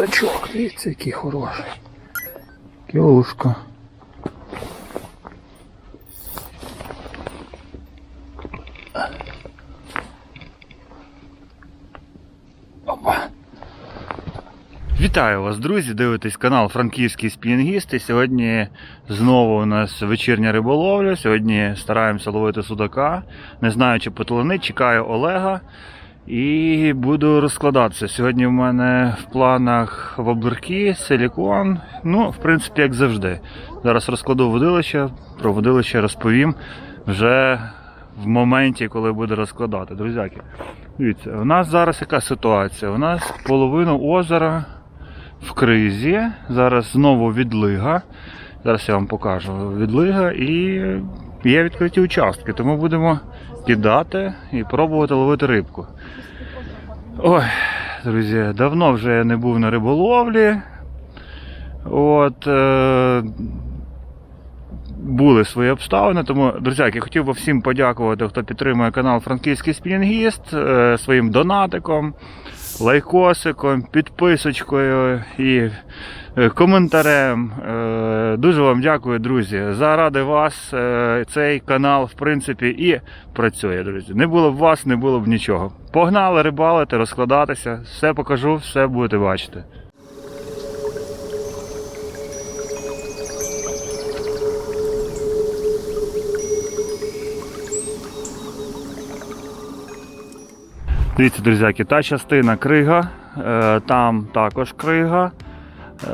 Судачок, дивіться, який хороший. Кілушка. Вітаю вас, друзі! Дивитесь канал Франківські спінінгісти. Сьогодні знову у нас вечірня риболовля. Сьогодні стараємося ловити судака. Не знаю, чи потолонить, чекаю Олега. І буду розкладатися. Сьогодні в мене в планах воблерки, силікон. Ну, в принципі, як завжди. Зараз розкладу водилище, про водилище розповім вже в моменті, коли буду розкладати. Друзяки, дивіться, у нас зараз яка ситуація? У нас половину озера в кризі. Зараз знову відлига. Зараз я вам покажу відлига і є відкриті участки, тому будемо кидати і пробувати ловити рибку. Ой, друзі, давно вже я не був на риболовлі. От. Е- були свої обставини. Тому, друзяки, хотів би всім подякувати, хто підтримує канал Франківський Спінінгіст е, своїм донатиком, лайкосиком, підписочкою і коментарем. Е, Дуже вам дякую, друзі. Заради вас е, цей канал, в принципі, і працює, друзі. Не було б вас, не було б нічого. Погнали рибалити, розкладатися. Все покажу, все будете бачити. Дивіться, друзяки, та частина крига, е, там також крига.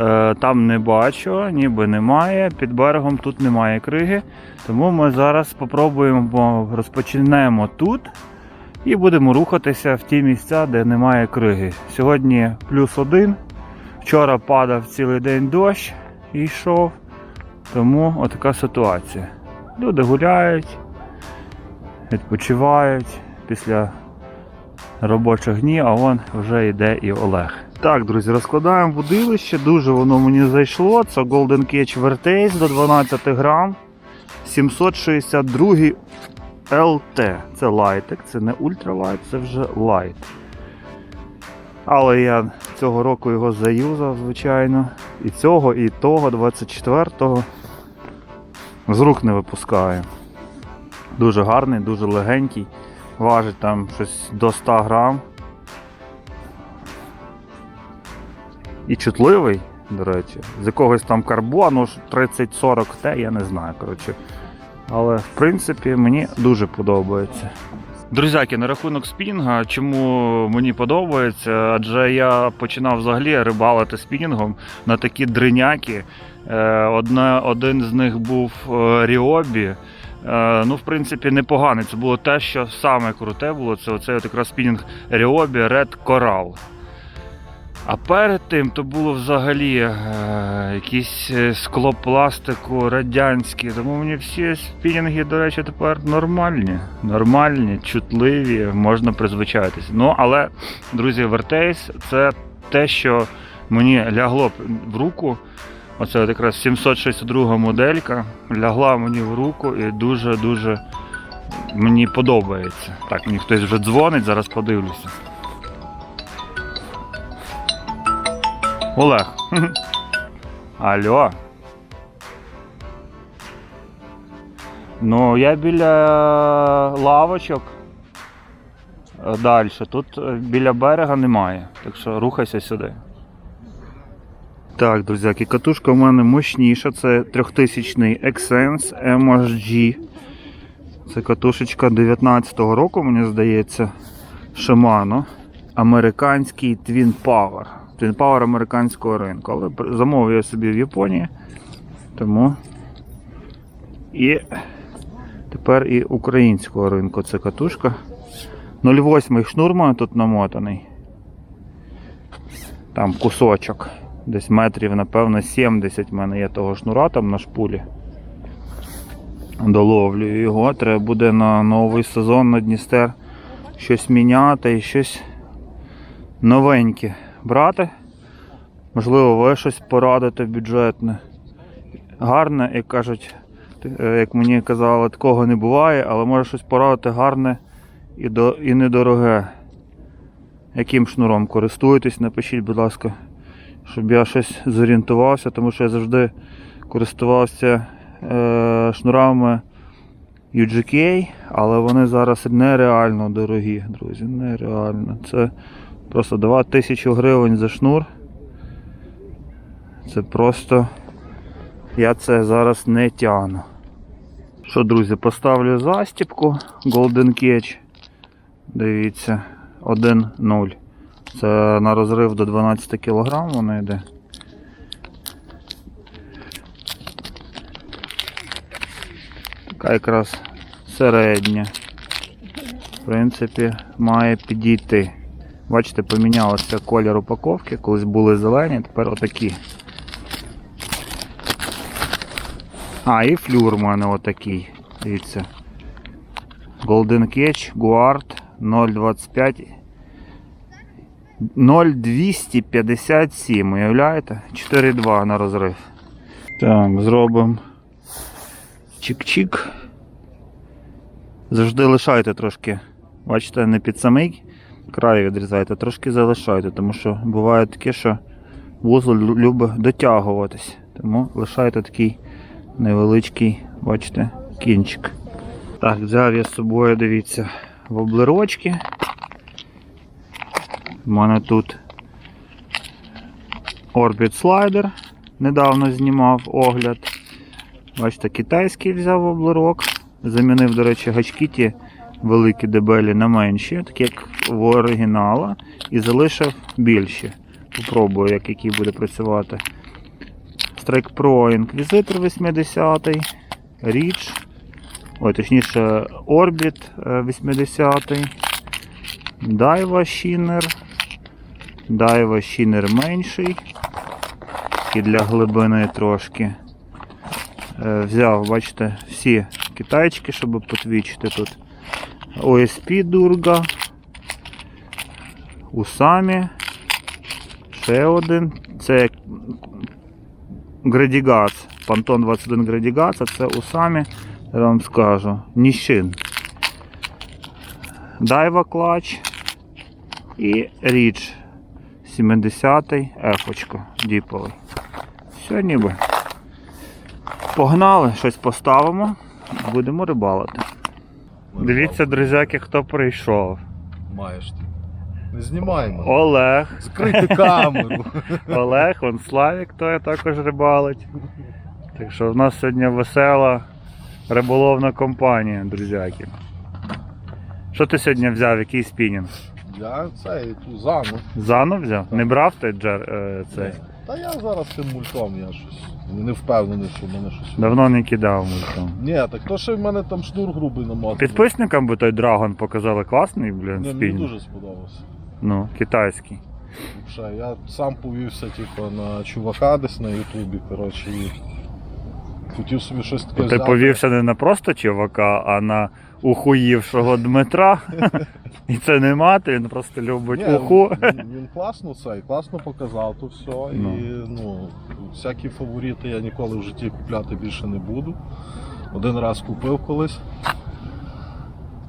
Е, Там не бачу, ніби немає. Під берегом тут немає криги. Тому ми зараз спробуємо розпочнемо тут і будемо рухатися в ті місця, де немає криги. Сьогодні плюс один. Вчора падав цілий день дощ і йшов. Тому отака ситуація. Люди гуляють, відпочивають після робочих днів, а вон вже йде і Олег. Так, друзі, розкладаємо будилище, дуже воно мені зайшло. Це Golden Cage Vertace до 12 грам. 762 LT. Це лайтик, це не ультралайт, це вже лайт. Але я цього року його заюзав, звичайно. І цього, і того, 24-го. З рук не випускаю. Дуже гарний, дуже легенький. Важить там щось до 100 грам. І чутливий, до речі, з якогось там карбону 30-40 те, я не знаю. коротше. Але в принципі мені дуже подобається. Друзяки, на рахунок спінінга, чому мені подобається, адже я починав взагалі рибалити спінінгом на такі дриняки. Е, Одна, один з них був е, Ріобі. Е, Ну, в принципі, непоганий. Це було те, що саме круте було. Це оцей якраз спінінг Ріобі Red Coral. А перед тим то було взагалі е, якісь е, скло пластику радянські. Тому мені всі спінінги, до речі, тепер нормальні. Нормальні, чутливі, можна призвичайтися. Ну, але, друзі, Vertace це те, що мені лягло в руку. Оце якраз 762 моделька лягла мені в руку і дуже-дуже мені подобається. Так, мені хтось вже дзвонить, зараз подивлюся. Олег. Алло. Ну, я біля лавочок. Далі. Тут е, біля берега немає. Так що рухайся сюди. Так, друзяки, катушка у мене мощніша. Це 3000 Excense MHG. Це катушечка 19-го року, мені здається. Shimano. Американський Twin Power. Twin Power американського ринку. Але замовив я собі в Японії. Тому і тепер і українського ринку це катушка. 0,8 шнур маю тут намотаний. Там кусочок. Десь метрів, напевно, 70 в мене є того шнура там на шпулі. Доловлюю його. Треба буде на новий сезон на Дністер щось міняти і щось новеньке брати. Можливо, ви щось порадите бюджетне. Гарне, як кажуть, е, як мені казали, такого не буває, але може щось порадити гарне і, до, і недороге. Яким шнуром користуєтесь, напишіть, будь ласка, щоб я щось зорієнтувався, тому що я завжди користувався е, шнурами UGK, але вони зараз нереально дорогі, друзі. Нереально. Це просто 2000 гривень за шнур. Це просто. Я це зараз не тягну. Що, друзі, поставлю застіпку Golden Cage. Дивіться, 1-0. Це на розрив до 12 кг воно йде. Така якраз середня. В принципі, має підійти. Бачите, помінялося колір упаковки, колись були зелені, тепер отакі. А, і флюр у мене отакий. Дивіться. Golden Catch Guard 025 0257, уявляєте? 4,2 на розрив. Так, зробимо чик-чик. Завжди лишайте трошки. Бачите, не під самий край відрізайте, трошки залишайте, тому що буває таке, що вузол лю- любить дотягуватись. Тому лишайте такий невеличкий, бачите, кінчик. Так, взяв я з собою, дивіться, воблерочки. У мене тут Orbit Slider. Недавно знімав огляд. Бачите, китайський взяв воблерок. Замінив, до речі, гачки ті великі дебелі на менші, так як в оригінала, і залишив більші. Попробую, як який буде працювати. Strike Pro Inquisitor 80 Reach. Ой, точніше, Orbit е, 80 Daiwa Shiner. Daiwa Shiner менший. І для глибини трошки. Е, Взяв, бачите, всі китайчики, щоб потвічити тут. OSP Durga. Усамі. Ще один. Це Градігац. Пантон 21 Градігац, а це Усамі, я вам скажу. Ніщин. Дайва клач і Річ 70-й ефочко діповий. Все ніби. Погнали, щось поставимо, будемо рибалити. Дивіться, друзяки, хто прийшов. Маєш ти. Не знімай мене. Олег. Скрити камеру. Олег, он Славік, той також рибалить. Так що в нас сьогодні весела риболовна компанія, друзяки. Що ти сьогодні взяв? Який спінінг? Я цей ту зану. Зану взяв? Не брав той джер е, цей? Та я зараз цим мультом, я щось не впевнений, що в мене щось. Давно не кидав мультом. Ні, так то ще в мене там шнур грубий намотаний. Підписникам би той драгон показали класний, блін, Ні, мені дуже сподобався. Ну, китайський. Ще я сам повівся типу, на чувака десь на Ютубі, коротше, і хотів собі щось таке Ти взяти. повівся не на просто чувака, а на ухуївшого Дмитра. І це не мати, він просто любить Ні, уху. Він, він класно цей, класно показав то все. Ну. І ну, всякі фаворити я ніколи в житті купляти більше не буду. Один раз купив колись.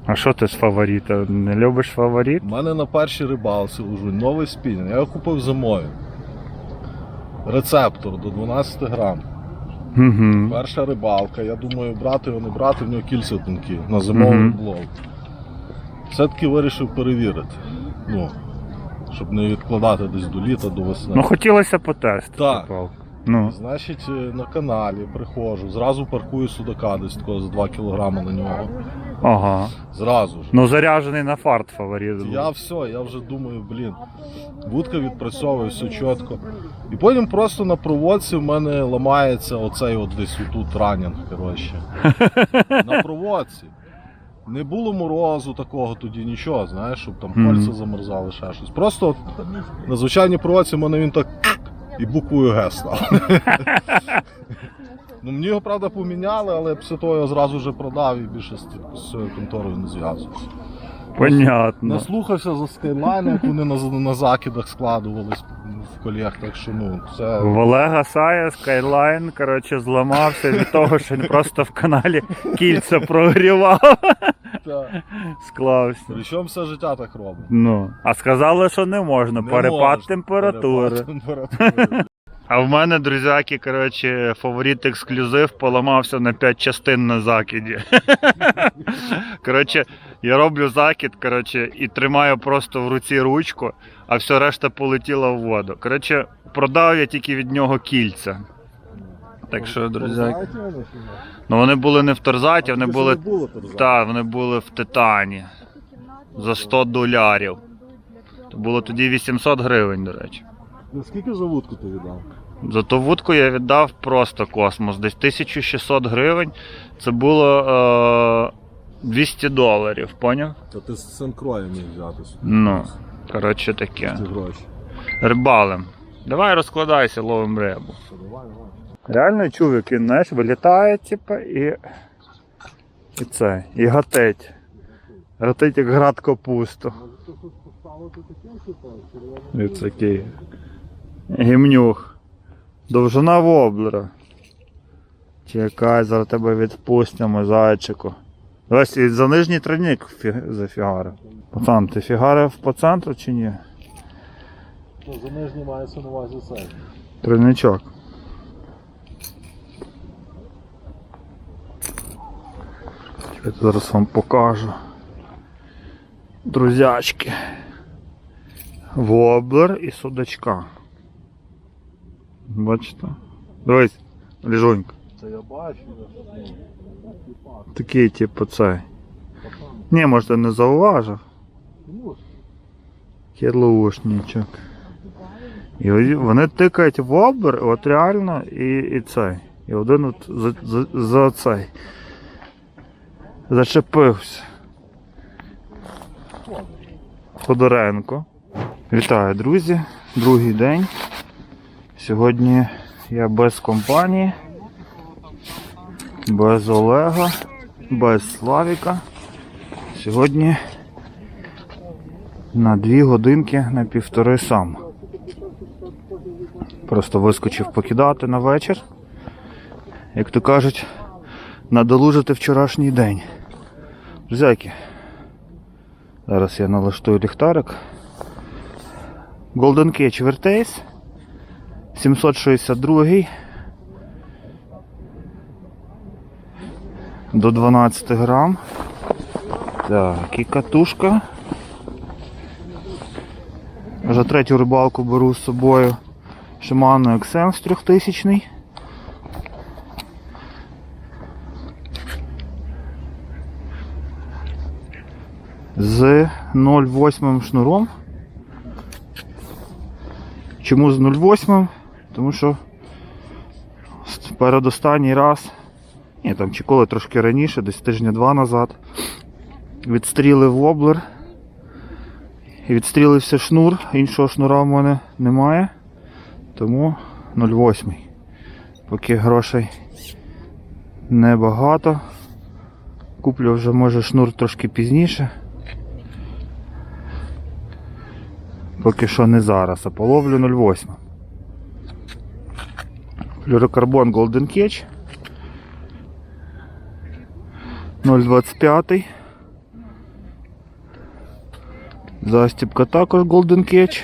А що ти з фаворита? Не любиш фаворит? У мене на першій рибалці лежу новий спінінг. Я його купив зимою. Рецептор до 12 грам. Угу. Перша рибалка. Я думаю, брати його не брати, в нього кільця тонкі на зимовий Мгм. блок. Все-таки вирішив перевірити. Ну, щоб не відкладати десь до літа, до весни. Ну хотілося потестити. Так. палку. Ну, Значить, е, на каналі приходжу, зразу паркую судака десь такого за 2 кг на нього. ага. Зразу ж. Ну заряджений на фарт фаворит. був. Я все, я вже думаю, блін, вудка відпрацьовує все чітко. І потім просто на проводці в мене ламається оцей от десь отут ранінг, коротше. На проводці. Не було морозу такого тоді, нічого, знаєш, щоб там Мгм. кольця замерзали, ще щось. Просто от на звичайній проводці в мене він так і буквою Г став. Ну, мені його, правда, поміняли, але після того я зразу вже продав і більше з цією конторою не зв'язувався. Понятно. Наслухався за скайлайн, як вони на, на закидах складувались в колег, так що ну, це. В Олега Сая Skyline, коротше, зламався від того, що він просто в каналі кільця прогрівав. Так. Склався. Причому все життя так робить. Ну. А сказали, що не можна. Не Перепад можна. температури. Перепад температури. А в мене, друзяки, коротше, фаворит ексклюзив поламався на 5 частин на закиді. Коротше, я роблю закид, коротше, і тримаю просто в руці ручку, а все решта полетіло в воду. Коротше, продав я тільки від нього кільця. Так що, друзяки. Ну вони були не в торзаті, вони були. Так, вони були в титані за 100 долярів. То було тоді 800 гривень, до речі. Скільки за вудку ти віддав? За ту вудку я віддав просто космос. Десь 1600 гривень. Це було е, 200 доларів, поняв? Та ти з Сенкрою міг взяти Ну, коротше таке. ці гроші. Рибалим. Давай розкладайся, ловим рибу. Та давай, давай. Реально чувик, він знаєш, вилітає, типа, і. І це, і гатить. Гатить як град капусту. Може ти щось поставити таке, червоне? І такий. Гімнюх. Довжина воблера. Чекай, зараз тебе відпустимо, зайчику. Ось і за нижній тройник фі- зафігарив. Пацан, ти фігарив по центру чи ні? Ну, за нижній мається на увазі цей. Тройничок. Чекайте, зараз вам покажу. Друзячки. Воблер і судачка. Бачите? Дивись, ліжунька. Це я бачу, Такий, типу, цей. Ні, може не зауважив. Ж, Кідлоушничок. І вони тикають в обер, от реально, і, і цей. І один от за, за, за цей. Зачепився. Ходоренко. Вітаю, друзі. Другий день. Сьогодні я без компанії, без Олега, без Славіка. Сьогодні на дві годинки на півтори сам. Просто вискочив покидати на вечір. Як то кажуть, надолужити вчорашній день. Друзяки, зараз я налаштую ліхтарик. Golden Cage Vertace 762 до 12 грам. Так, і катушка. Вже третю рибалку беру з собою Shimano XM 3000. З 0,8 шнуром. Чому з 0,8? Тому що передостанній раз, ні, там чи коли трошки раніше, десь тижня два назад, відстрілив воблер. І відстрілився шнур, іншого шнура в мене немає. Тому 0,8. Поки грошей небагато. Куплю вже може шнур трошки пізніше. Поки що не зараз, а половлю 0,8. Флюрокарбон Golden Catch. 0,25. Застібка також Golden Catch.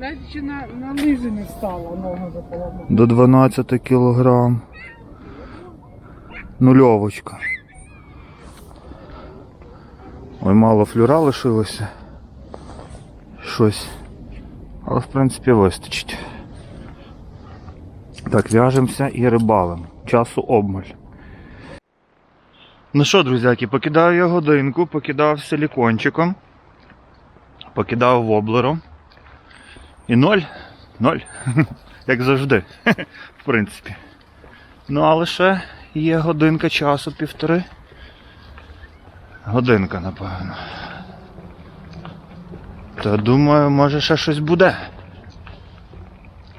Навіть на, на лижі не встала, заполомила. до 12 кг. Нульовочка. Ой, мало флюра лишилося. Щось. Але в принципі вистачить. Так, в'яжемося і рибалимо. Часу обмаль. Ну що, друзяки, покидав я годинку, покидав силікончиком, покидав воблером. І ноль. Ноль. Як завжди. В принципі. Ну, але ще є годинка часу, півтори. Годинка, напевно. Та думаю, може ще щось буде.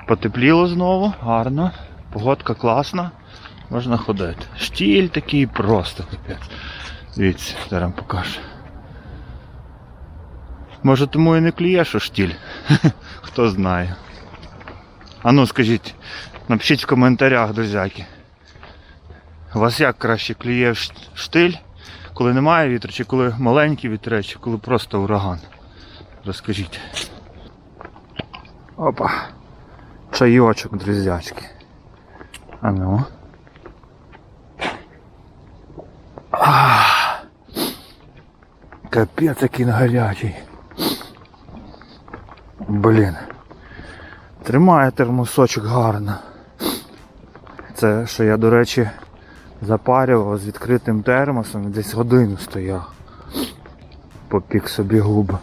Потепліло знову, гарно. Погодка класна. Можна ходити. Штіль такий просто капець. Дивіться, зараз покажу. Може тому і не клює, що штіль. Хто знає. А ну скажіть, напишіть в коментарях, друзяки. У вас як краще клює штиль, коли немає вітру, чи коли маленький вітерець, чи коли просто ураган? Розкажіть. Опа. Чайочок, друзячки. А ну. Ах. Капець, який гарячий. Блін. Тримає термосочок гарно. Це, що я, до речі, запарював з відкритим термосом, десь годину стояв. Попік собі губи.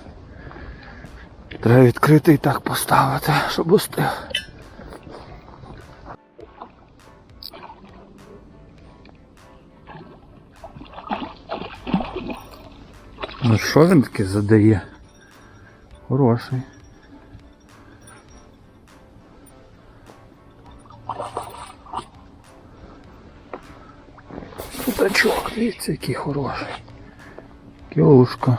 Треба відкритий так поставити, щоб устиг. Ну що він таке задає? Хороший. Кутачок, дивіться, який хороший. Кілушка.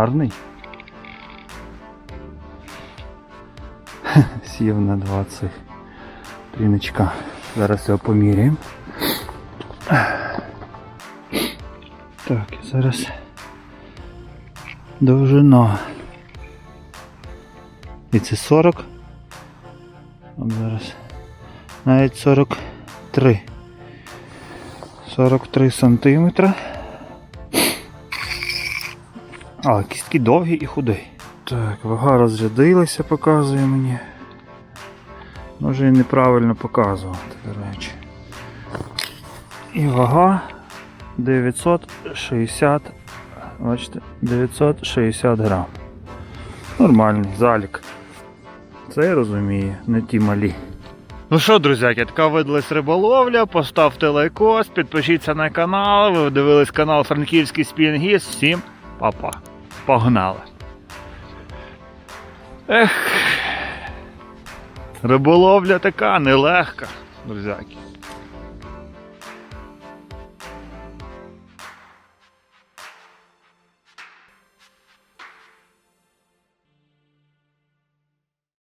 Гарний. Сів на 20 тріночка. Зараз його поміряємо. Так, зараз довжина. І це 40. От зараз. Навіть 43. 43 сантиметра. А, кістки довгі і худий. Так, вага розрядилася, показує мені. Може і неправильно показувати, до речі. І вага 960. Бачите, 960 грам. Нормальний залік. Це я розумію, не ті малі. Ну що, друзяки, така видалась риболовля. Поставте лайкос, підпишіться на канал. Ви дивились канал Франківський Спінгіс. Всім па-па. Погнали. Ех. Риболовля така нелегка, друзяки.